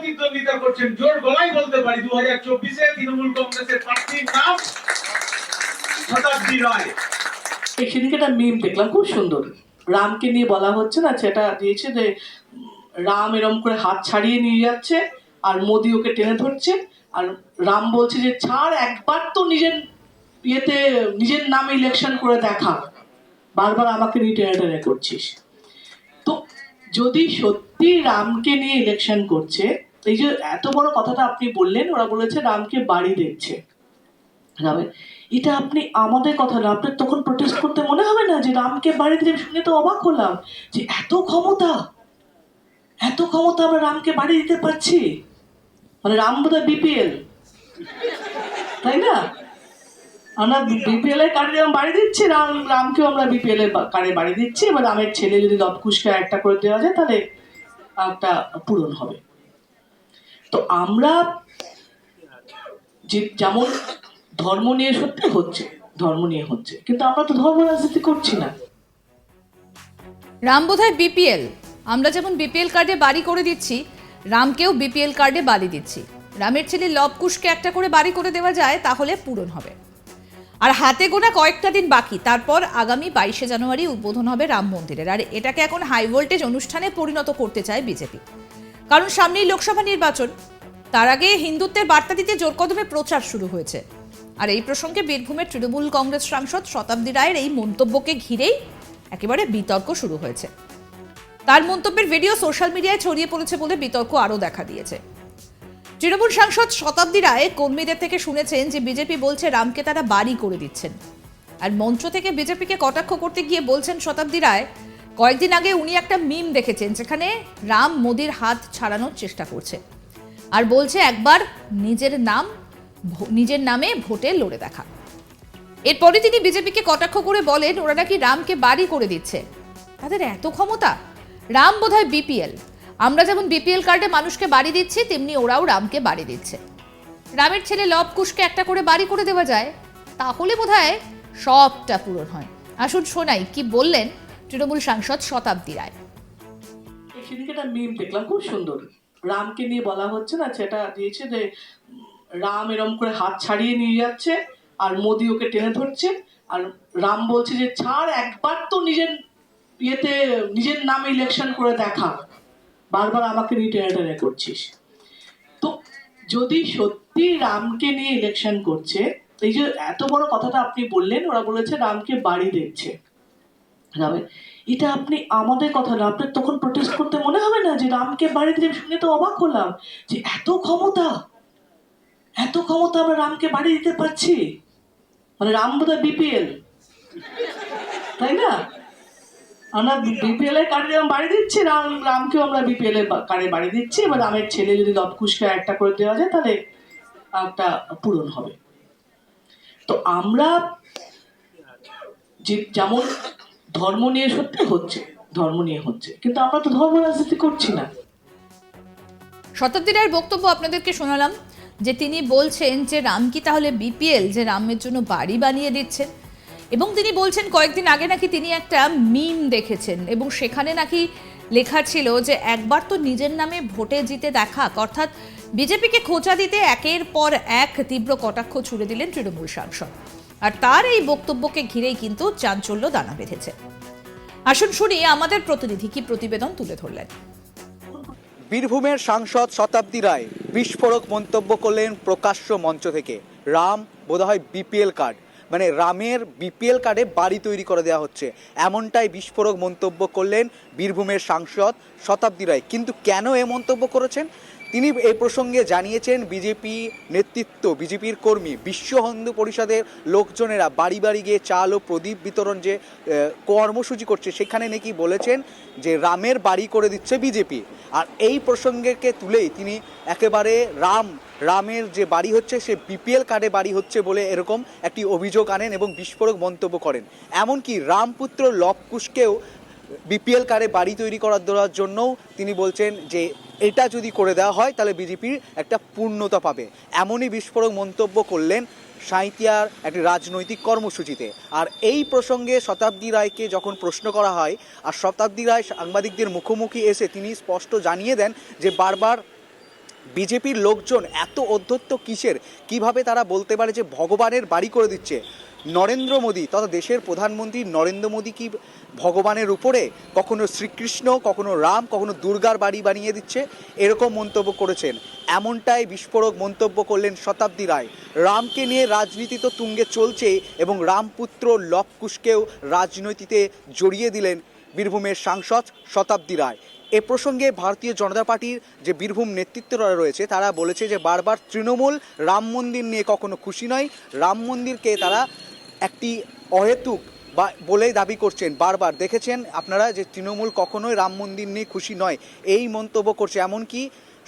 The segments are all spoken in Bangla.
প্রতিদ্বন্দ্বিতা করছেন। জোর গলায় বলতে পারি দু হাজার চব্বিশে তৃণমূল কংগ্রেসের প্রার্থীর নাম শতাব্দী রায়। সেদিকে একটা মিম দেখলাম, খুব সুন্দর। রামকে নিয়ে বলা হচ্ছে না, সেটা দিয়েছে যে, রাম এরম করে হাত ছাড়িয়ে নিয়ে যাচ্ছে, আর মোদি ওকে টেনে ধরছে, আর রাম বলছে যে, ছাড়, একবার তো নিজের ইয়েতে, নিজের নামে ইলেকশন করে দেখা। বারবার আমাকে নিয়ে টেনে টেনে করছিস। তো যদি সত্যি রামকে নিয়ে ইলেকশন করছে এই যে এত বড় কথাটা আপনি বললেন, ওরা বলেছে রামকে বাড়ি দিচ্ছে রামের, এটা আপনি আমাদের কথা না, আপনার তখন প্রোটেস্ট করতে মনে হবে না যে রামকে বাড়ি দিলে শুনে তো অবাক হলাম যে এত ক্ষমতা এত ক্ষমতা আমরা রামকে বাড়ি দিতে পারছি। মানে রাম বোধহয় বিপিএল তাই না? আমরা বিপিএল এর কার্ডে যেমন বাড়ি দিচ্ছি, রাম, রামকেও আমরা বিপিএল এর কার্ডে বাড়ি দিচ্ছি, এবার রামের ছেলে যদি লবকুশকে একটা করে দেওয়া যায়, তাহলে একটা পূরণ হবে। তো আমরা যে যেমন ধর্ম নিয়ে সত্যি হচ্ছে, ধর্ম নিয়ে হচ্ছে, কিন্তু আমরা তো ধর্ম রাজনীতি করছি না। রাম বোধহয় বিপিএল। আমরা যেমন বিপিএল কার্ডে বাড়ি করে দিচ্ছি, রামকেও বিপিএল কার্ডে বাড়ি দিচ্ছি। রামের ছেলে লবকুশকে একটা করে বাড়ি করে দেওয়া যায়, তাহলে পূরণ হবে। আর হাতে গোনা কয়েকটা দিন বাকি, তারপর আগামী বাইশে জানুয়ারি উদ্বোধন হবে রাম মন্দিরের। আর এটাকে এখন হাই ভোল্টেজ অনুষ্ঠানে পরিণত করতে চায় বিজেপি। কারণ সামনেই লোকসভা নির্বাচন। তার আগে হিন্দুত্বের বার্তা দিতে জোর কদমে প্রচার শুরু হয়েছে। আর এই প্রসঙ্গে বীরভূমের তৃণমূল কংগ্রেস সাংসদ শতাব্দী রায়ের এই মন্তব্যকে ঘিরেই একেবারে বিতর্ক শুরু হয়েছে। তার মন্তব্যের ভিডিও সোশ্যাল মিডিয়ায় ছড়িয়ে পড়েছে বলে বিতর্ক আরও দেখা দিয়েছে। তৃণমূল সাংসদ শতাব্দী রায় কর্মীদের থেকে শুনেছেন যে বিজেপি বলছে রামকে তারা বাড়ি করে দিচ্ছেন। আর মঞ্চ থেকে বিজেপিকে কটাক্ষ করতে গিয়ে বলছেন শতাব্দী রায় কয়েকদিন আগে উনি একটা মিম দেখেছেন যেখানে রাম মোদির হাত ছাড়ানোর চেষ্টা করছে। আর বলছে, একবার নিজের নাম নিজের নামে ভোটে লড়ে দেখা। এরপরে তিনি বিজেপিকে কটাক্ষ করে বলেন, ওরা নাকি রামকে বাড়ি করে দিচ্ছে। তাদের এত ক্ষমতা। রাম বোধহয় বিপিএল। আমরা যেমন বিপিএল কার্ডে মানুষকে বাড়ি দিচ্ছি, তেমনি ওরাও রামকে বাড়ি দিচ্ছে। রামের ছেলে লব কুশকে একটা করে বাড়ি করে দেওয়া যায়। তাহলে বোধহয় সবটা পূরণ হয়। আসুন শোনাই, কি বললেন তৃণমূল সাংসদ শতাব্দী রায়। সেদিকে একটা দেখলাম, খুব সুন্দর। রামকে নিয়ে বলা হচ্ছে না, সেটা দিয়েছে যে, রাম এরম করে হাত ছাড়িয়ে নিয়ে যাচ্ছে, আর মোদি ওকে টেনে ধরছে, আর রাম বলছে যে, ছাড়, একবার তো নিজের ইয়েতে, নিজের নামে ইলেকশন করে দেখা। বারবার আমাকে নিয়ে টেনে টেনে করছিস। তো যদি সত্যি রামকে নিয়ে ইলেকশন করছে, এই যে এত বড় কথাটা আপনি বললেন, ওরা বলেছে রামকে বাড়ি দিচ্ছে রামের এটা আপনি আমাদের কথা না, আপনার তখন প্রোটেস্ট করতে মনে হবে না যে রামকে বাড়ি দিলে শুনে তো অবাক হলাম যে এত ক্ষমতা এত ক্ষমতা আমরা রামকে বাড়ি দিতে পারছি। মানে রাম বোধহয় বিপিএল তাই না? আমরা বিপিএল এর কার্ডে যেমন বাড়ি দিচ্ছি, রাম, রামকেও আমরা বিপিএল এর কার্ডে বাড়ি দিচ্ছি। এবার রামের ছেলে যদি লবকুশকে একটা করে দেওয়া যায়, তাহলে একটা পূরণ হবে। তো আমরা যে যেমন ধর্ম নিয়ে সত্যি হচ্ছে, ধর্ম নিয়ে হচ্ছে। কিন্তু আমরা তো ধর্ম রাজনীতি করছি না। শতাব্দী রায়ের বক্তব্য আপনাদেরকে শোনালাম, যে তিনি বলছেন যে রাম কি তাহলে বিপিএল যে রামের জন্য বাড়ি বানিয়ে দিচ্ছেন? এবং তিনি বলছেন, কয়েকদিন আগে নাকি তিনি একটা মিম দেখেছেন, এবং সেখানে নাকি লেখা ছিল যে একবার তো নিজের নামে ভোটে জিতে দেখা, অর্থাৎ বিজেপিকে খোঁচা দিতে একের পর এক তীব্র কটাক্ষ ছুড়ে দিলেন তৃণমূল সাংসদ। আর তার এই বক্তব্যকে ঘিরেই কিন্তু চাঞ্চল্য দানা বেঁধেছে। আসুন শুনি আমাদের প্রতিনিধি কি প্রতিবেদন তুলে ধরলেন। বীরভূমের সাংসদ শতাব্দী রায় বিস্ফোরক মন্তব্য করলেন প্রকাশ্য মঞ্চ থেকে। রাম বোধহয় বিপিএল কার্ড। মানে রামের বিপিএল কার্ডে বাড়ি তৈরি করে দেওয়া হচ্ছে। এমনটাই বিস্ফোরক মন্তব্য করলেন বীরভূমের সাংসদ শতাব্দী রায়। কিন্তু কেন এ মন্তব্য করেছেন? তিনি এই প্রসঙ্গে জানিয়েছেন, বিজেপি নেতৃত্ব, বিজেপির কর্মী, বিশ্ব হিন্দু পরিষদের লোকজনেরা বাড়ি বাড়ি গিয়ে চাল ও প্রদীপ বিতরণ যে কর্মসূচি করছে, সেখানে নাকি বলেছেন যে রামের বাড়ি করে দিচ্ছে বিজেপি। আর এই প্রসঙ্গকে তুলেই তিনি একেবারে রাম, রামের যে বাড়ি হচ্ছে, সে বিপিএল কার্ডে বাড়ি হচ্ছে বলে এরকম একটি অভিযোগ আনেন এবং বিস্ফোরক মন্তব্য করেন। এমনকি রামপুত্র লবকুশকেও বিপিএল কারে বাড়ি তৈরি করার দেওয়ার জন্যও তিনি বলছেন যে এটা যদি করে দেওয়া হয়, তাহলে বিজেপির একটা পূর্ণতা পাবে। এমনই বিস্ফোরক মন্তব্য করলেন সাঁইতিয়ার একটি রাজনৈতিক কর্মসূচিতে। আর এই প্রসঙ্গে শতাব্দী রায়কে যখন প্রশ্ন করা হয়, আর শতাব্দী রায় সাংবাদিকদের মুখোমুখি এসে তিনি স্পষ্ট জানিয়ে দেন যে বারবার বিজেপির লোকজন এত অধ্যত্ত কিসের? কীভাবে তারা বলতে পারে যে ভগবানের বাড়ি করে দিচ্ছে? নরেন্দ্র মোদী, তথা দেশের প্রধানমন্ত্রী নরেন্দ্র মোদী কি ভগবানের উপরে কখনো শ্রীকৃষ্ণ, কখনো রাম, কখনো দুর্গার বাড়ি বানিয়ে দিচ্ছে? এরকম মন্তব্য করেছেন। এমনটাই বিস্ফোরক মন্তব্য করলেন শতাব্দী রায়। রামকে নিয়ে রাজনীতি তো তুঙ্গে চলছে এবং রামপুত্র লবকুশকেও রাজনীতিতে জড়িয়ে দিলেন বীরভূমের সাংসদ শতাব্দী রায়। এ প্রসঙ্গে ভারতীয় জনতা পার্টির যে বীরভূম নেতৃত্বরা রয়েছে, তারা বলেছে যে বারবার তৃণমূল রাম মন্দির নিয়ে কখনো খুশি নয়। রাম মন্দিরকে তারা একটি অহেতুক বা বলেই দাবি করছেন, বারবার দেখেছেন আপনারা যে তৃণমূল কখনোই রাম মন্দির নিয়ে খুশি নয়। এই মন্তব্য করছে, এমনকি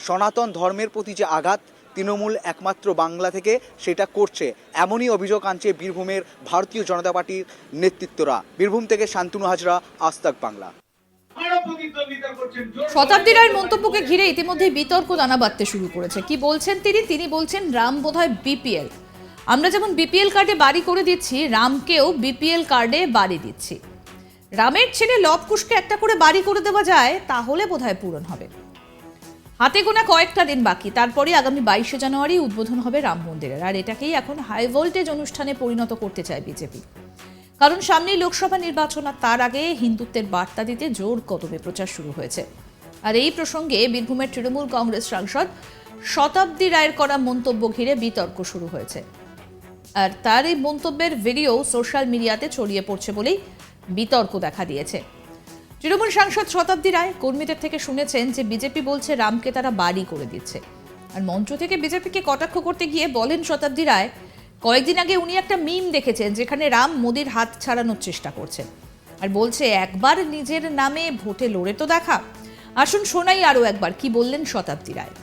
সনাতন ধর্মের প্রতি যে আঘাত তৃণমূল একমাত্র বাংলা থেকে, সেটা করছে। এমনই অভিযোগ আনছে বীরভূমের ভারতীয় জনতা পার্টির নেতৃত্বরা। বীরভূম থেকে শান্তনু হাজরা আস্তাক বাংলা। শতাব্দী রায়ের মন্তব্যকে ঘিরে ইতিমধ্যে বিতর্ক দানা বাঁধতে শুরু করেছে। কি বলছেন তিনি? তিনি বলছেন রাম বোধহয় বিপিএল আমরা যেমন বিপিএল কার্ডে বাড়ি করে দিচ্ছি, রামকেও বিপিএল কার্ডে বাড়ি দিচ্ছি। রামের ছেলে লবকুশকে একটা করে বাড়ি করে দেওয়া যায়, তাহলে বোধহয় পূরণ হবে। হাতে গোনা কয়েকটা দিন বাকি, তারপরে আগামী বাইশে জানুয়ারি উদ্বোধন হবে রাম মন্দিরের। আর এটাকেই এখন হাই ভোল্টেজ অনুষ্ঠানে পরিণত করতে চায় বিজেপি। কারণ সামনেই লোকসভা নির্বাচন, আর তার আগে হিন্দুত্বের বার্তা দিতে জোর কদমে প্রচার শুরু হয়েছে। আর এই প্রসঙ্গে বীরভূমের তৃণমূল কংগ্রেস সাংসদ শতাব্দী রায়ের করা মন্তব্য ঘিরে বিতর্ক শুরু হয়েছে। আর তার এই মন্তব্যের ভিডিও সোশ্যাল মিডিয়াতে ছড়িয়ে পড়ছে বলেই বিতর্ক দেখা দিয়েছে। তৃণমূল সাংসদ শতাব্দী রায় কর্মীদের থেকে শুনেছেন যে বিজেপি বলছে রামকে তারা বাড়ি করে দিচ্ছে। আর মঞ্চ থেকে বিজেপিকে কটাক্ষ করতে গিয়ে বলেন শতাব্দী রায়, কয়েকদিন আগে উনি একটা মিম দেখেছেন যেখানে রাম মোদির হাত ছাড়ানোর চেষ্টা করছেন। আর বলছে, একবার নিজের নামে ভোটে লড়ে তো দেখা। আসুন শোনাই আরও একবার, কি বললেন শতাব্দী রায়?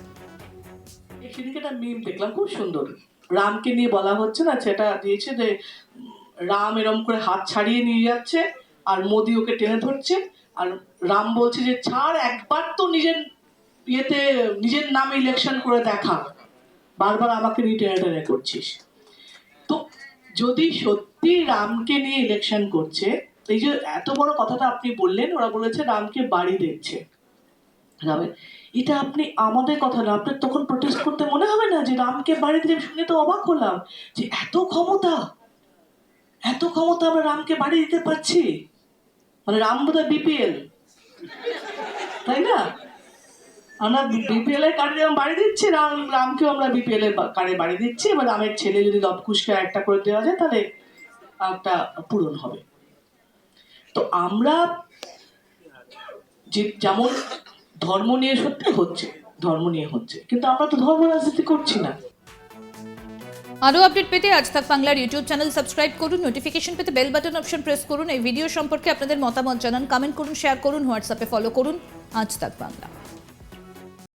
সেদিকে একটা মিম দেখলাম, খুব সুন্দর। রামকে নিয়ে বলা হচ্ছে না, সেটা দিয়েছে যে, রাম এরম করে হাত ছাড়িয়ে নিয়ে যাচ্ছে আর মোদি ওকে টেনে ধরছে। আর রাম বলছে যে, ছাড়, একবার তো নিজের ইয়েতে, নিজের নামে ইলেকশন করে দেখা। বারবার আমাকে নিয়ে টেনে টেনে করছিস। তো যদি সত্যি রামকে নিয়ে ইলেকশন করছে, এই যে এত বড় কথাটা আপনি বললেন, ওরা বলেছে রামকে বাড়ি দিচ্ছে রামের এটা আপনি আমাদের কথা না, আপনার তখন প্রোটেস্ট করতে মনে হবে না যে রামকে বাড়ি দিলে শুনে তো অবাক হলাম যে এত ক্ষমতা এত ক্ষমতা আমরা রামকে বাড়ি দিতে পারছি। মানে রাম বোধহয় বিপিএল তাই না? আমরা বিপিএল এর কার্ডে যেমন বাড়ি দিচ্ছি, রাম, রামকেও আমরা বিপিএল এর কার্ডে বাড়ি দিচ্ছি। এবার রামের ছেলে যদি লবকুশকে একটা করে দেওয়া যায়, তাহলে একটা পূরণ হবে। তো আমরা যে যেমন ধর্ম নিয়ে সত্যি হচ্ছে, ধর্ম নিয়ে হচ্ছে। কিন্তু আমরা তো ধর্ম রাজনীতি করছি না। আরও আপডেট পেতে আজ তাক বাংলার ইউটিউব চ্যানেল সাবস্ক্রাইব করুন নোটিফিকেশন পেতে বেল বাটন অপশন প্রেস করুন, এই ভিডিও সম্পর্কে আপনাদের মতামত জানান কমেন্ট করুন শেয়ার করুন হোয়াটসঅ্যাপে ফলো করুন। আজ তাক বাংলা।